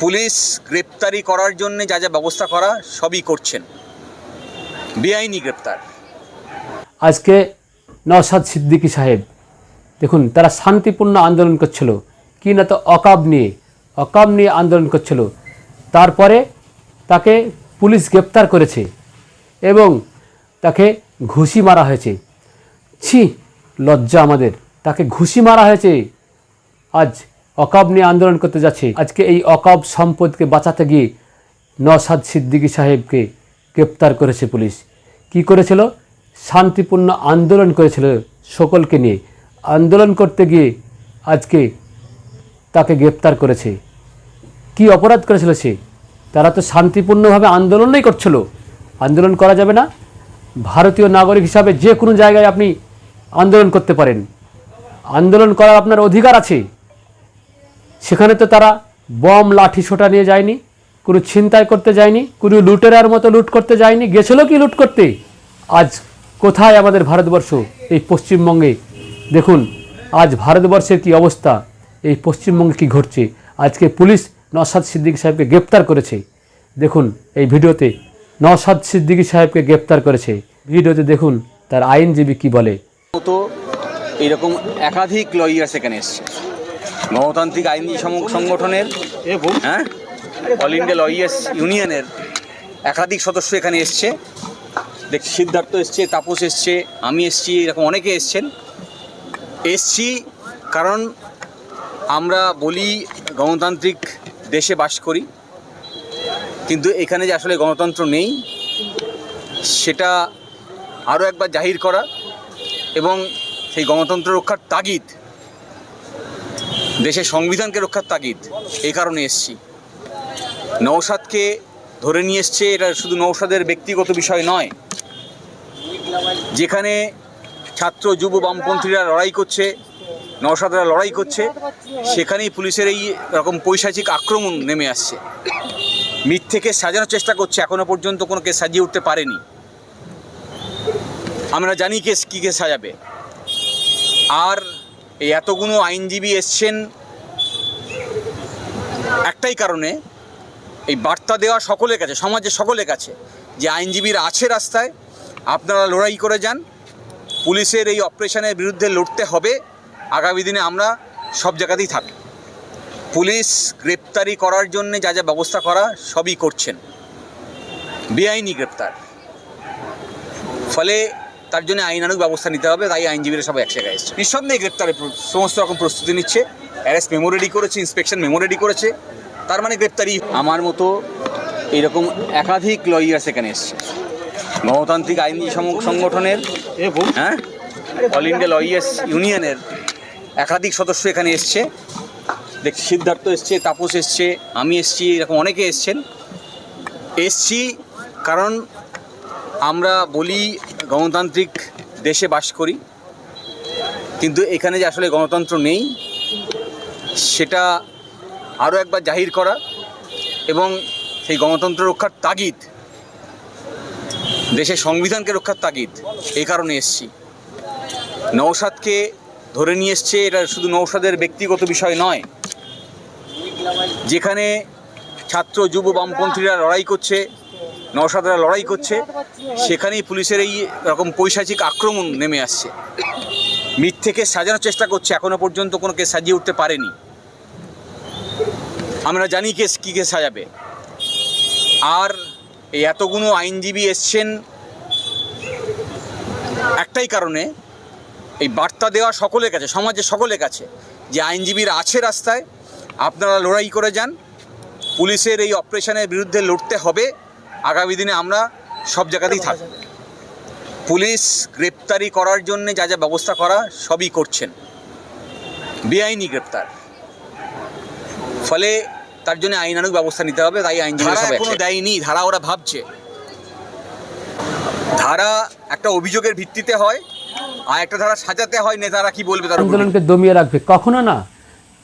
Police গ্রেপ্তারি করার জন্য যা যা ব্যবস্থা করা সবই করছেন। বেআইনি গ্রেপ্তার। আজকে নওশাদ সিদ্দিকী সাহেব, দেখুন, তারা শান্তিপূর্ণ আন্দোলন করছিল। কি না তো অকাব নিয়ে অকাব নিয়ে আন্দোলন করছিল। তারপরে তাকে পুলিশ গ্রেপ্তার করেছে এবং তাকে ঘুষি মারা হয়েছে। ছি, লজ্জা আমাদের, তাকে ঘুষি মারা হয়েছে। আজ অকাব নিয়ে আন্দোলন করতে যাচ্ছে। আজকে এই অকাব সম্পদকে বাঁচাতে গিয়ে নসাদ সিদ্দিকী সাহেবকে গ্রেপ্তার করেছে পুলিশ। কি করেছিল? শান্তিপূর্ণ আন্দোলন করেছিল সকলকে নিয়ে। আন্দোলন করতে গিয়ে আজকে তাকে গ্রেপ্তার করেছে। কি অপরাধ করেছিল সে? তারা তো শান্তিপূর্ণভাবে আন্দোলনই করছিল। আন্দোলন করা যাবে না। ভারতীয় নাগরিক হিসাবে যে কোনো জায়গায় আপনি আন্দোলন করতে পারেন। আন্দোলন করার আপনার অধিকার আছে। সেখানে তো তারা বম লাঠি সোটা নিয়ে যায়নি, কোনো ছিনতাই করতে যায়নি, কোনো লুটেরার মতো লুট করতে যায়নি। গেছিল কি লুট করতে? আজ কোথায় আমাদের ভারতবর্ষ? এই পশ্চিমবঙ্গে। দেখুন, আজ ভারতবর্ষের কি অবস্থা? এই পশ্চিমবঙ্গে কি ঘটছে? আজকে পুলিশ নসাদ সিদ্দিকী সাহেবকে গ্রেপ্তার করেছে। দেখুন, এই ভিডিওতে নসাদ সিদ্দিকী সাহেবকে গ্রেপ্তার করেছে। ভিডিওতে দেখুন, তার আইনজীবী কি বলে। মতো এরকম একাধিক লয়ার সেখানে এসছে। গণতান্ত্রিক আইনি সংগঠনের হ্যাঁ? অল ইন্ডিয়া লয়ার্স ইউনিয়নের একাধিক সদস্য এখানে এসছে। দেখ সিদ্ধার্থ এসছে তাপস এসছে আমি এসছি এরকম অনেকে এসছেন। এসছি কারণ আমরা বলি গণতান্ত্রিক দেশে বাস করি। কিন্তু এখানে যে আসলে গণতন্ত্র নেই সেটা আরও একবার জাহির করা এবং সেই গণতন্ত্র রক্ষার তাগিদ দেশের সংবিধানকে রক্ষার তাগিদ, এই কারণে এসছি। নৌসাদকে ধরে নিয়ে এসছে, এটা শুধু নৌসাদের ব্যক্তিগত বিষয় নয়, যেখানে ছাত্র, যুব, বামপন্থীরা লড়াই করছে নৌসাদরা লড়াই করছে, সেখানেই পুলিশের এই রকম পৈশাচিক আক্রমণ নেমে আসছে। মিথ্যেকে সাজানোর চেষ্টা করছে, এখনও পর্যন্ত কোনো কেস সাজিয়ে উঠতে পারেনি। আমরা জানি কেস কী কেস সাজাবে। আর এই এতগুলো আইনজীবী এসছেন একটাই কারণে এই বার্তা দেওয়া সকলের কাছে, সমাজের সকলের কাছে যে আইনজীবীরা আছে রাস্তায়, আপনারা লড়াই করে যান, পুলিশের এই অপারেশনের বিরুদ্ধে লড়তে হবে, আগামী দিনে আমরা সব জায়গাতেই থাকি। পুলিশ গ্রেপ্তারি করার জন্য যা যা ব্যবস্থা করা সবই করছেন। বেআইনি গ্রেপ্তার। ফলে তার জন্য আইনানুগ ব্যবস্থা নিতে হবে তাই আইনজীবীরা সব এক জায়গায় এসছে। নিঃসন্দেহে গ্রেপ্তারের সমস্ত রকম প্রস্তুতি নিচ্ছে। অ্যারেস্ট মেমো রেডি করেছে ইন্সপেকশন মেমো রেডি করেছে। তার মানে গ্রেপ্তারি আমার মতো এরকম একাধিক লয়ার সেখানে এসছে। গণতান্ত্রিক আইনি সম- সংগঠনের হ্যাঁ? অল ইন্ডিয়া লয়ার্স ইউনিয়নের একাধিক সদস্য এখানে এসছে। দেখ সিদ্ধার্থ এসছে তাপস এসছে আমি এসছি এরকম অনেকে এসছেন। এসছি কারণ আমরা বলি গণতান্ত্রিক দেশে বাস করি, কিন্তু এখানে যে আসলে গণতন্ত্র নেই, সেটা আরও একবার জাহির করা এবং সেই গণতন্ত্র রক্ষার তাগিদ, দেশের সংবিধানকে রক্ষার তাগিদ, এই কারণে এসছি। নৌসাদকে ধরে নিয়ে এসছে, এটা শুধু নৌসাদের ব্যক্তিগত বিষয় নয়, যেখানে ছাত্র, যুব, বামপন্থীরা লড়াই করছে নৌসাদরা লড়াই করছে, সেখানেই পুলিশের এই রকম পৈশাচিক আক্রমণ নেমে আসছে। মিথ্যেকে সাজানোর চেষ্টা করছে, এখনও পর্যন্ত কোনো কেস সাজিয়ে উঠতে পারেনি। আমরা জানি কেস কী কেস সাজাবে। আর এই এতগুলো আইনজীবী এসছেন, একটাই কারণে এই বার্তা দেওয়া সকলের কাছে, সমাজের সকলের কাছে, যে আইনজীবীরা আছে রাস্তায়, আপনারা লড়াই করে যান, পুলিশের এই অপারেশনের বিরুদ্ধে লড়তে হবে আগামী দিনে আমরা সব জায়গাতেই থাকব। পুলিশ গ্রেপ্তারি করার জন্য যা যা ব্যবস্থা করা সবই করছেন। বেআইনি গ্রেপ্তার। ফলে তার জন্য আইনানুগ ব্যবস্থা নিতে হবে তাই আইনজীবী সব এখনও দেয়নি ধারা ওরা ভাবছে। ধারা একটা অভিযোগের ভিত্তিতে হয় আর একটা ধারা সাজাতে হয় নেতারা কি বলবে তার আন্দোলনকে দমিয়ে রাখবে। কখনো না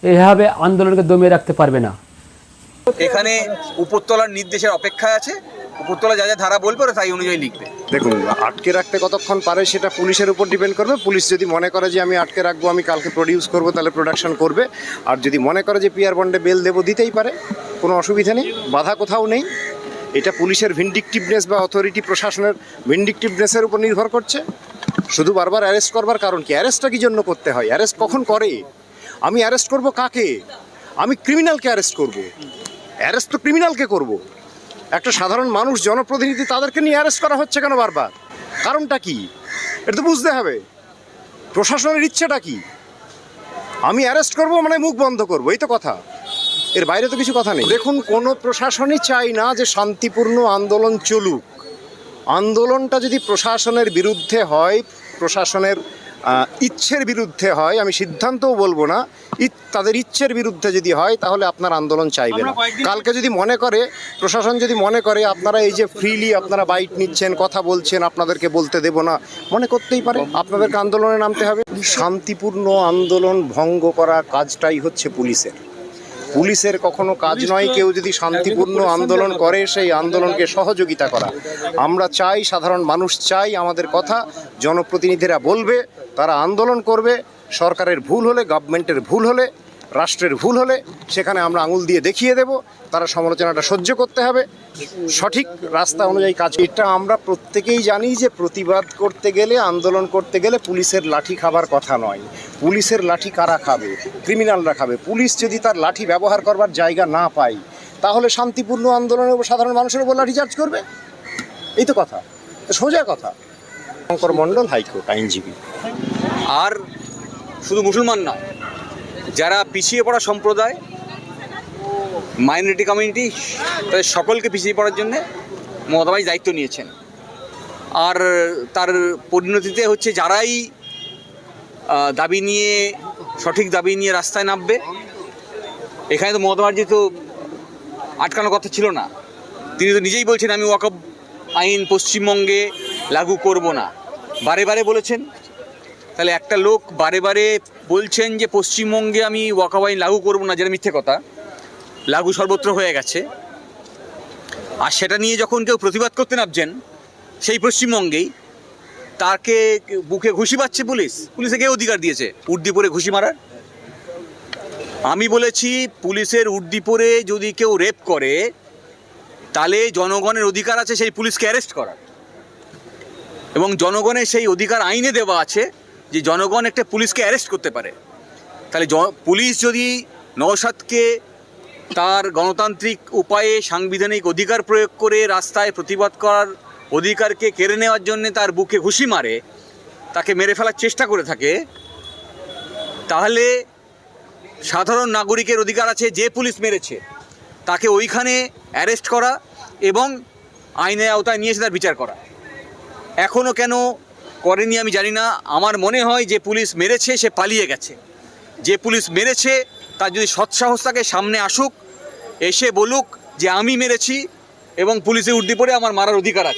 এভাবে আন্দোলনকে দমিয়ে রাখতে পারবে না। এখানে উপরতলার নির্দেশের অপেক্ষায় আছে উপরতলা যা যা ধারা বলবে তাই অনুযায়ী লিখবে। দেখুন, আটকে রাখতে কতক্ষণ পারে সেটা পুলিশের উপর ডিপেন্ড করবে। পুলিশ যদি মনে করে যে আমি আটকে রাখব, আমি কালকে প্রডিউস করব, তাহলে প্রোডাকশন করবে। আর যদি মনে করে যে পিয়ার বন্ডে বেল দেবো, দিতেই পারে। কোনো অসুবিধা নেই, বাধা কোথাও নেই। এটা পুলিশের ভিন্ডিকটিভনেস বা অথরিটি প্রশাসনের ভিন্ডিকটিভনেসের উপর নির্ভর করছে। শুধু বারবার অ্যারেস্ট করবার কারণ কি? অ্যারেস্টটা কি জন্য করতে হয়? অ্যারেস্ট কখন করে? আমি অ্যারেস্ট করব কাকে? আমি ক্রিমিনালকে অ্যারেস্ট করব? অ্যারেস্ট তো ক্রিমিনালকে করব? একটা সাধারণ মানুষ, জনপ্রতিনিধি তাদেরকে নিয়ে অ্যারেস্ট করা হচ্ছে কেন বারবার? কারণটা কি? এটা তো বুঝতে হবে। প্রশাসনের ইচ্ছেটা কি? আমি অ্যারেস্ট করব মানে মুখ বন্ধ করব, এই তো কথা। এর বাইরে তো কিছু কথা নেই। দেখুন, কোনো প্রশাসনই চাই না যে শান্তিপূর্ণ আন্দোলন চলুক। আন্দোলনটা যদি প্রশাসনের বিরুদ্ধে হয়, প্রশাসনের ইচ্ছের বিরুদ্ধে হয় আমি সিদ্ধান্তও বলব না। তাদের ইচ্ছের বিরুদ্ধে যদি হয় তাহলে আপনার আন্দোলন চাইবে না। কালকে যদি মনে করে প্রশাসন যদি মনে করে আপনারা এই যে ফ্রিলি আপনারা বাইট নিচ্ছেন কথা বলছেন আপনাদেরকে বলতে দেব না মনে করতেই পারে আপনাদেরকে আন্দোলনে নামতে হবে। শান্তিপূর্ণ আন্দোলন ভঙ্গ করা কাজটাই হচ্ছে পুলিশের। পুলিশের কখনো কাজ নয়, কেউ যদি শান্তিপূর্ণ আন্দোলন করে, সেই আন্দোলনকে সহযোগিতা করা। আমরা চাই, সাধারণ মানুষ চাই, আমাদের কথা জনপ্রতিনিধিরা বলবে, তারা আন্দোলন করবে, সরকারের ভুল হলে গভর্নমেন্টের ভুল হলে রাষ্ট্রের ভুল হলে সেখানে আমরা আঙুল দিয়ে দেখিয়ে দেব, তারা সমালোচনাটা সহ্য করতে হবে। সঠিক রাস্তা অনুযায়ী কাজ এটা আমরা প্রত্যেকেই জানি যে প্রতিবাদ করতে গেলে, আন্দোলন করতে গেলে পুলিশের লাঠি খাবার কথা নয়। পুলিশের লাঠি কারা খাবে? ক্রিমিনালরা খাবে। পুলিশ যদি তার লাঠি ব্যবহার করবার জায়গা না পায়, তাহলে শান্তিপূর্ণ আন্দোলনের উপর সাধারণ মানুষের উপর লাঠি চার্জ করবে? এই তো কথা। সোজা কথা। শঙ্কর মণ্ডল, হাইকোর্ট, আইনজীবী। আর শুধু মুসলমান নয় যারা পিছিয়ে পড়া সম্প্রদায় মাইনরিটি কমিউনিটি তাদের সকলকে পিছিয়ে পড়ার জন্যে মমতাবাই দায়িত্ব নিয়েছেন। আর তার পরিণতিতে হচ্ছে যারাই দাবি নিয়ে, সঠিক দাবি নিয়ে রাস্তায় নামবে, এখানে তো মমতা ব্যানার্জি তো আটকানোর কথা ছিল না। তিনি তো নিজেই বলছেন, আমি ওয়াকফ আইন পশ্চিমবঙ্গে লাগু করব না। বারে বারে বলেছেন তাহলে একটা লোক বারে বারে বলছেন যে পশ্চিমবঙ্গে আমি আইন লাগু করব না, যেটা মিথ্যে কথা। লাগু সর্বত্র হয়ে গেছে। আর সেটা নিয়ে যখন কেউ প্রতিবাদ করতে নামছেন, সেই পশ্চিমবঙ্গেই তাকে বুকে ঘুষি পাচ্ছে পুলিশ। পুলিশে কে অধিকার দিয়েছে? উর্দি পরে ঘুষি মারার? আমি বলেছি, পুলিশের উর্দি পরে যদি কেউ রেপ করে, তাহলে জনগণের অধিকার আছে সেই পুলিশকে অ্যারেস্ট করার। এবং জনগণের সেই অধিকার আইনে দেওয়া আছে যে জনগণ একটা পুলিশকে অ্যারেস্ট করতে পারে। তাহলে পুলিশ যদি নওশাদকে তার গণতান্ত্রিক উপায়ে সাংবিধানিক অধিকার প্রয়োগ করে রাস্তায় প্রতিবাদ করার অধিকারকে কেড়ে নেওয়ার জন্য তার বুকে ঘুষি মারে, তাকে মেরে ফেলার চেষ্টা করে থাকে, তাহলে সাধারণ নাগরিকের অধিকার আছে যে পুলিশ মেরেছে, তাকে ওইখানে অ্যারেস্ট করা এবং আইনের আওতায় নিয়ে এসে তার বিচার করা। এখনও কেন করেনি, আমি জানি না। আমার মনে হয় যে পুলিশ মেরেছে, সে পালিয়ে গেছে। যে পুলিশ মেরেছে, তার যদি সৎসাহস থাকে, সামনে আসুক, এসে বলুক যে আমি মেরেছি এবং পুলিশে উর্দি পরে আমার মারার অধিকার আছে।